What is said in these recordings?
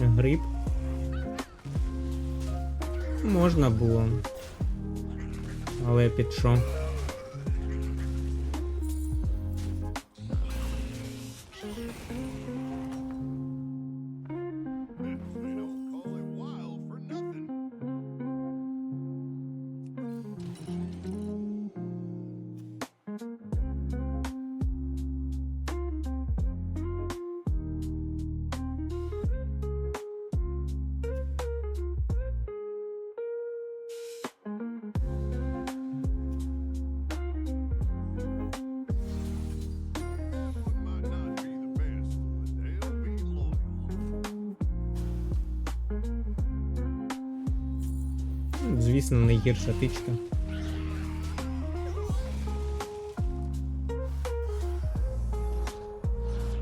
Гриб. Можна було. Але під що? Звісно, найгірша тичка.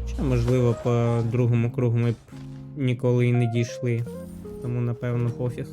Ще, можливо, по другому кругу ми б ніколи і не дійшли. Тому, напевно, пофіг.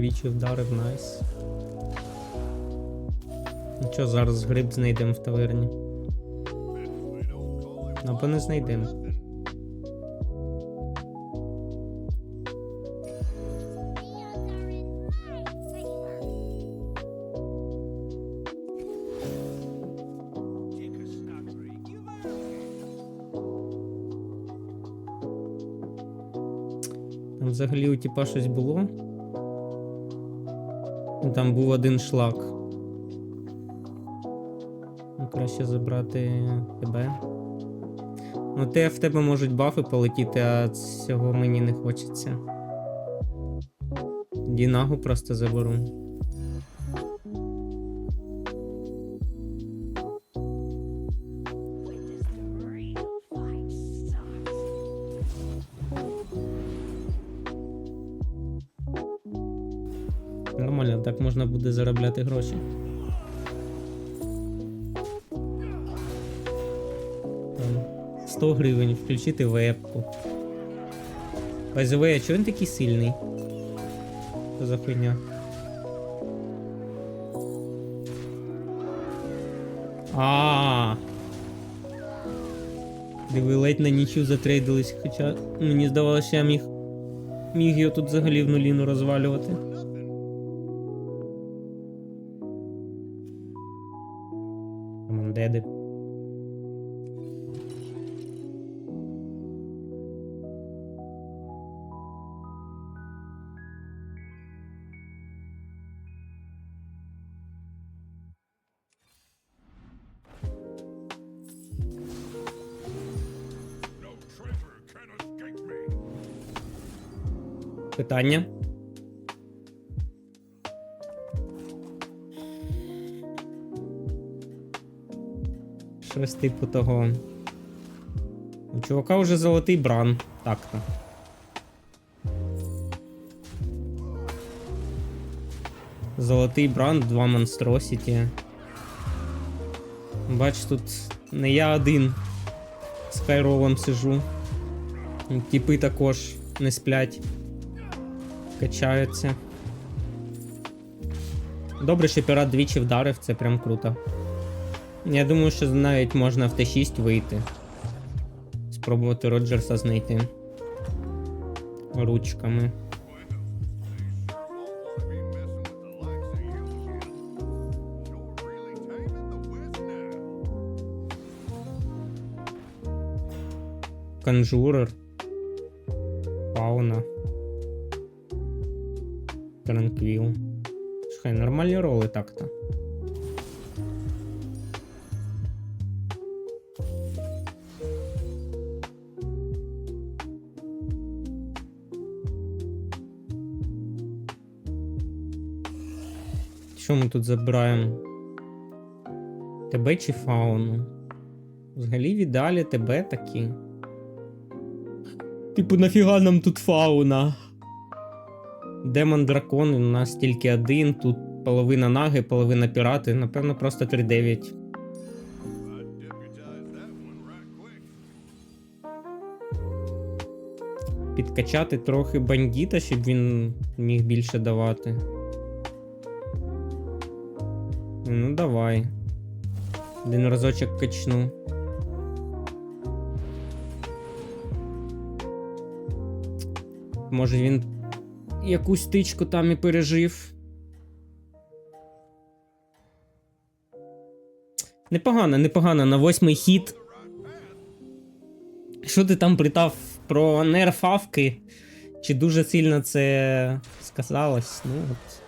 Двічі вдарив, найс. Ну що, зараз гриб знайдемо в таверні. It Або не знайдемо. Там взагалі у тіпа щось було. Там був один шлак. Ну, краще забрати тебе. Ну, те в тебе можуть бафи полетіти, а цього мені не хочеться. Дінагу просто заберу. 100 гривень, включити вебку. Байзове, а чого він такий сильний? Що за хуйня? А. Диви, ледь на нічю затрейдились, хоча мені здавалося, я міг. Міг його тут взагалі в нуліну розвалювати. Питання. Щось типу того. У чувака вже золотий бран. Так-то. Золотий бран, два монстросіті. Бач, тут не я один з хайролом сижу. Тіпи також не сплять качаються. Добре, що пірат двічі вдарив, це прям круто. Я думаю, що навіть можна в Т6 вийти. Спробувати Роджерса знайти. Ручками. Well, так-то. Що ми тут забираємо? Тебе чи фауну? Взагалі в ідеалі тебе такі. Типу, нафіга нам тут фауна? Демон дракон, у нас тільки один, тут половина наги, половина пірати, напевно, просто 3-9. I'd deputize that one right quick. Підкачати трохи бандіта, щоб він міг більше давати. Ну, давай. Один разочок качну. Може він якусь тичку там і пережив. Непогано, непогано. На восьмий хід. Що ти там притав про нерф авки? Чи дуже сильно це сказалось? Ну от.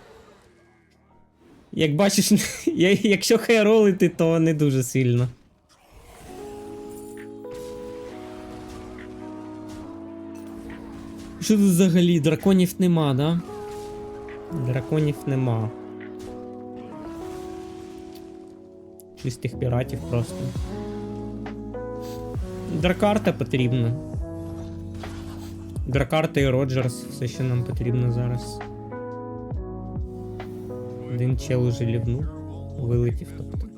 Як бачиш, якщо хайролити, то не дуже сильно. Що тут взагалі? Драконів нема, да? Драконів нема. Чистих піратів просто. Дракарта потрібна. Дракарта і Роджерс, все, що нам потрібно зараз. Один чел уже лівнув, вилетів, тобто.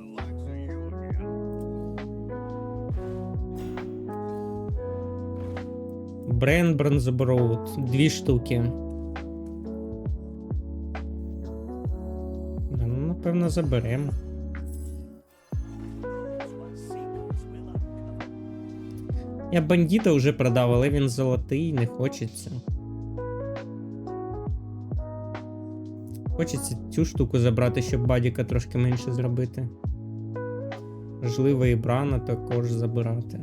Брен Бронзоброуд, дві штуки. Да, Ну, напевно, заберемо. Я бандита вже продав, але він золотий, не хочеться. Хочеться цю штуку забрати, щоб бадіка трошки менше зробити. Можливо, і брана також забирати.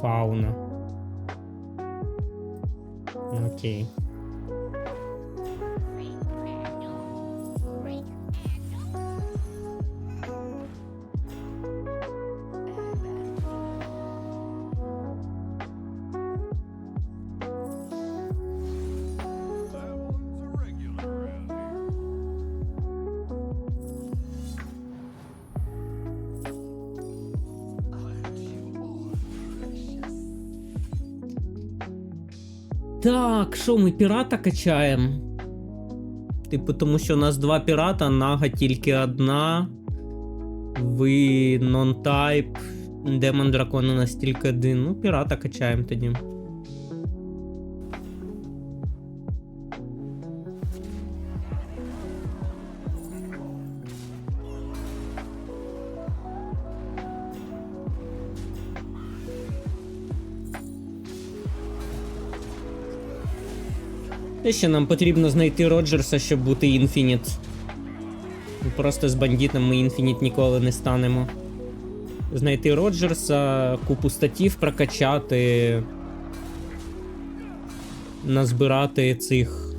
Фауна. Окей. Так, що ми пірата качаємо? Типу, тому що у нас два пірата, нага тільки одна. Ви нон-тайп. Демон дракон у нас тільки один. Ну, пірата качаємо тоді. Те ще нам потрібно знайти Роджерса, щоб бути інфініт. Просто з бандитом ми інфініт ніколи не станемо. Знайти Роджерса, купу статів прокачати. Назбирати цих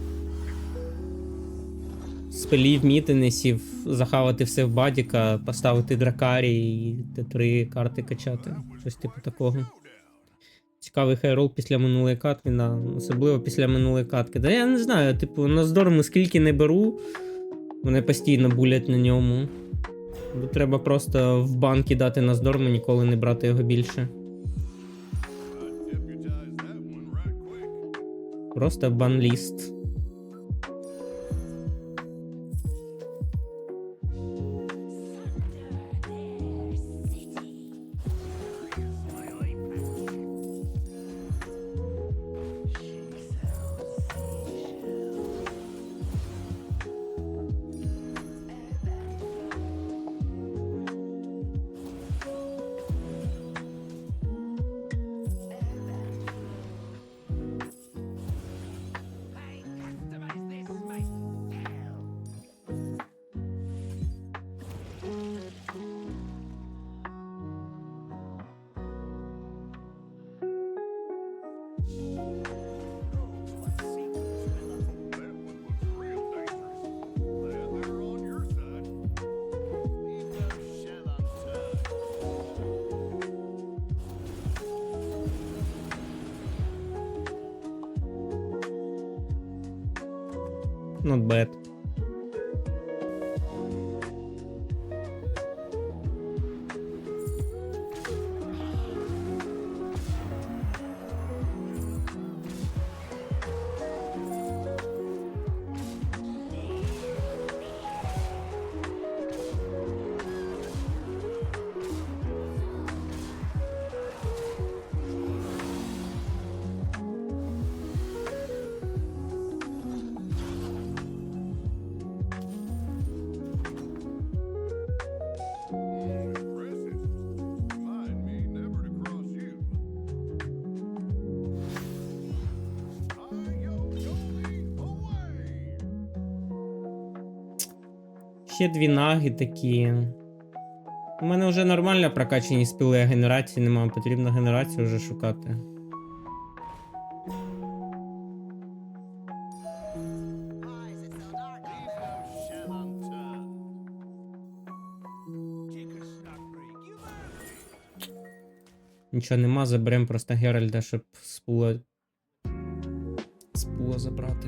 спелів, мітинесів, захавати все в бадіка, поставити дракарі і Т3 карти качати. Щось типу такого. Цікавий хайрол після минулої катки, да, особливо після минулої катки. Да я не знаю, типу, Наздорому скільки не беру, вони постійно булять на ньому. Бо треба просто в бан кидати Наздорму, ніколи не брати його більше. Просто бан-ліст. Not bad. Ще дві наги такі. У мене вже нормально прокачані спіли, а генерації немає. Потрібно генерацію вже шукати. Нічого нема, заберемо просто Геральда, щоб з пула. З забрати.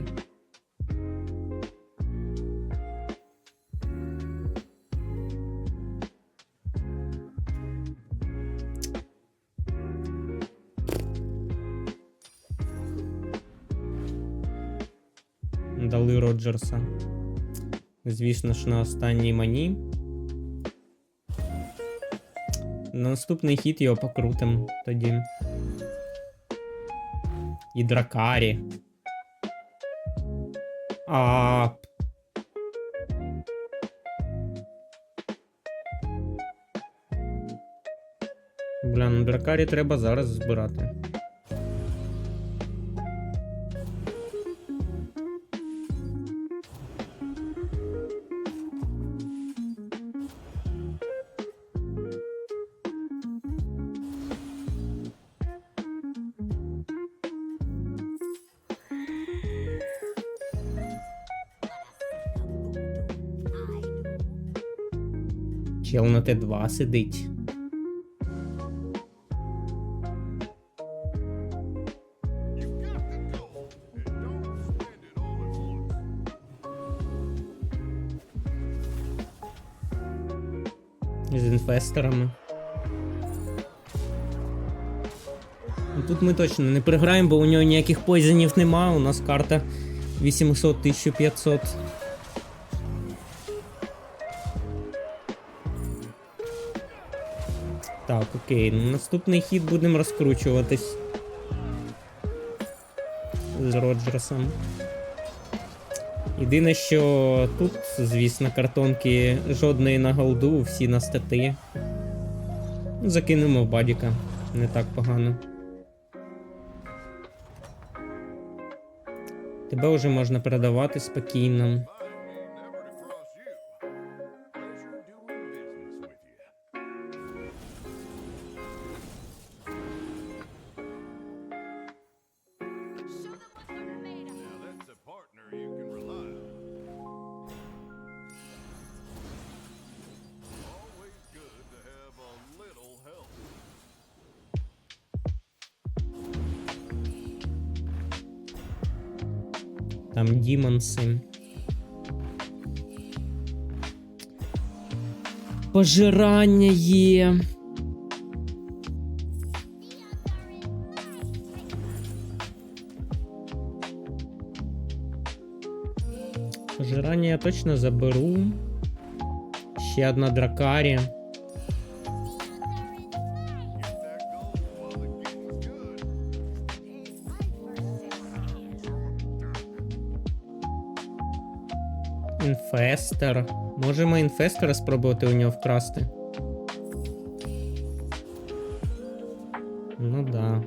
Роджерса. Звісно ж, на останній мані. На наступний хід його покрутим тоді. І дракарі. А. Бля, ну дракарі треба зараз збирати. It all at once. з інвесторами. Ну, Тут ми точно не програємо, бо у нього ніяких позинів нема. У нас карта 800 Так, окей. Наступний хід будемо розкручуватись. З Роджерсом. Єдине, що тут, звісно, картонки жодної на голду, всі на стати. Закинемо в бадіка. Не так погано. Тебе вже можна передавати спокійно. Там Дімонси. Пожирання є. Пожирання я точно заберу. Ще одна дракарі. Інфестор. Можемо інфестора спробувати у нього вкрасти. Ну да.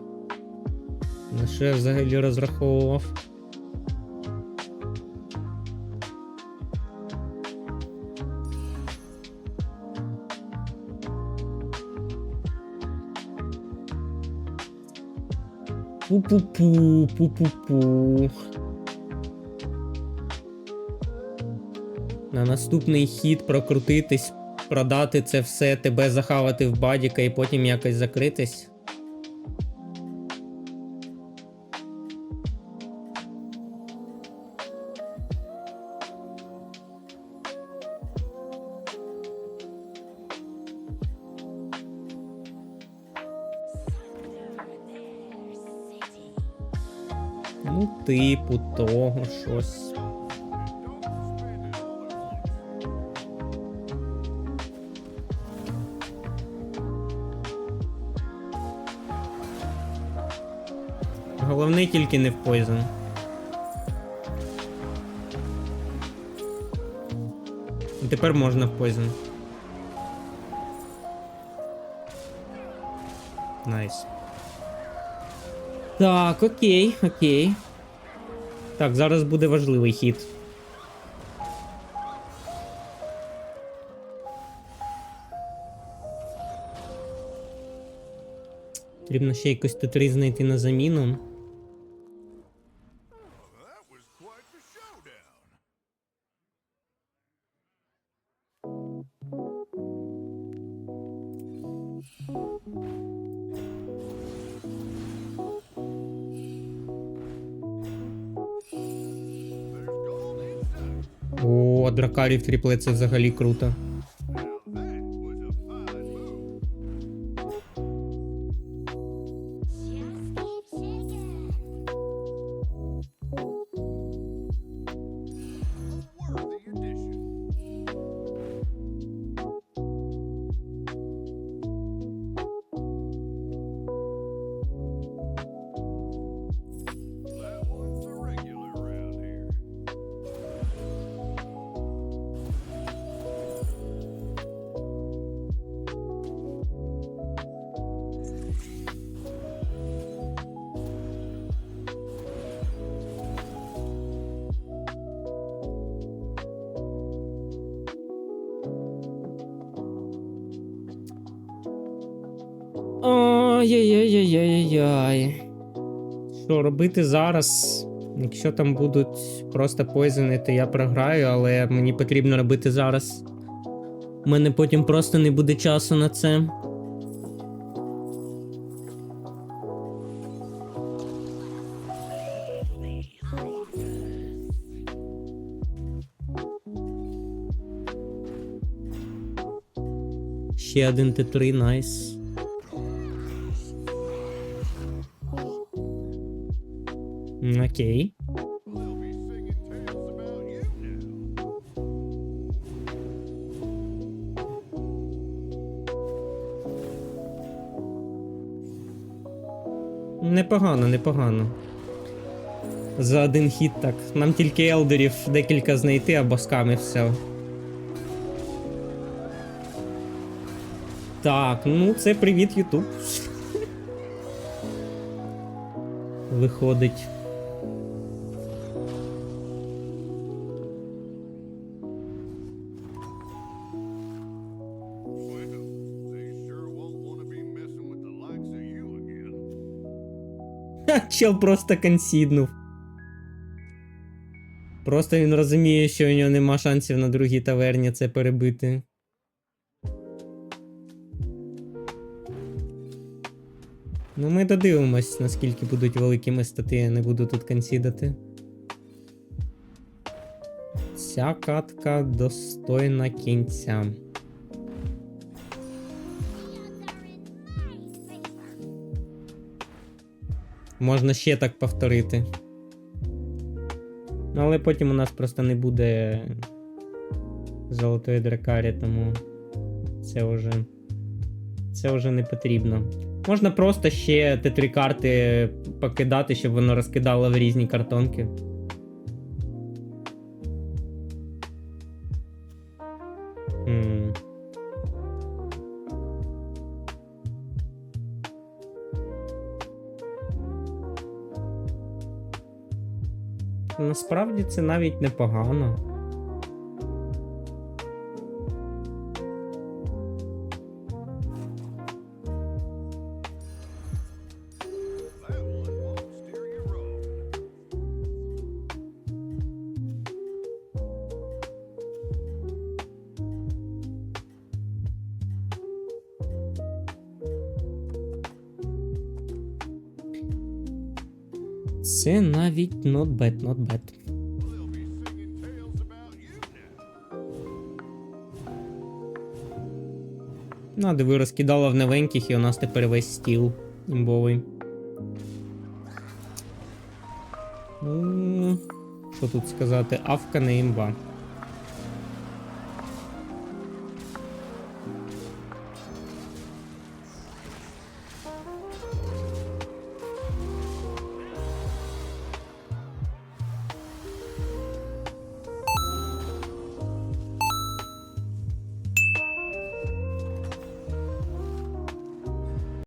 На що я взагалі розраховував? Пу-пу-пу, пу-пу-пу. на наступний хід прокрутитись, продати це все, тебе захавати в бадіка і потім якось закритись. Ну, типу того щось. Головне тільки не в Poison. Тепер можна в Poison. Найс. Так, окей, окей. Так, зараз буде важливий хід. Потрібно ще якось Т3 знайти на заміну. О, дракарів тріплет це взагалі круто. Ай-яй-яй-яй-яй. Що робити зараз? Якщо там будуть просто пойзени, то я програю, але мені потрібно робити зараз. У мене потім просто не буде часу на це. Ще один Т3, найс. Окей. Непогано, непогано. За один хід так. Нам тільки елдерів декілька знайти, а босками все. Так, ну це привіт, Ютуб. Виходить. Чел просто консіднув. Просто він розуміє, що у нього нема шансів на другій таверні це перебити. Ну, ми додивимось, наскільки будуть великими стати, я не буду тут консідати. Ця катка достойна кінця. Можна ще так повторити. Ну, але потім у нас просто не буде золотої дракарі, тому це вже. Це вже не потрібно. Можна просто ще Т3 карти покидати, щоб воно розкидало в різні картонки. М. Насправді це навіть непогано. Це навіть not bad, not bad. Ну, диви, розкидала в новеньких, і у нас тепер весь стіл імбовий. Що тут сказати? Авка не імба.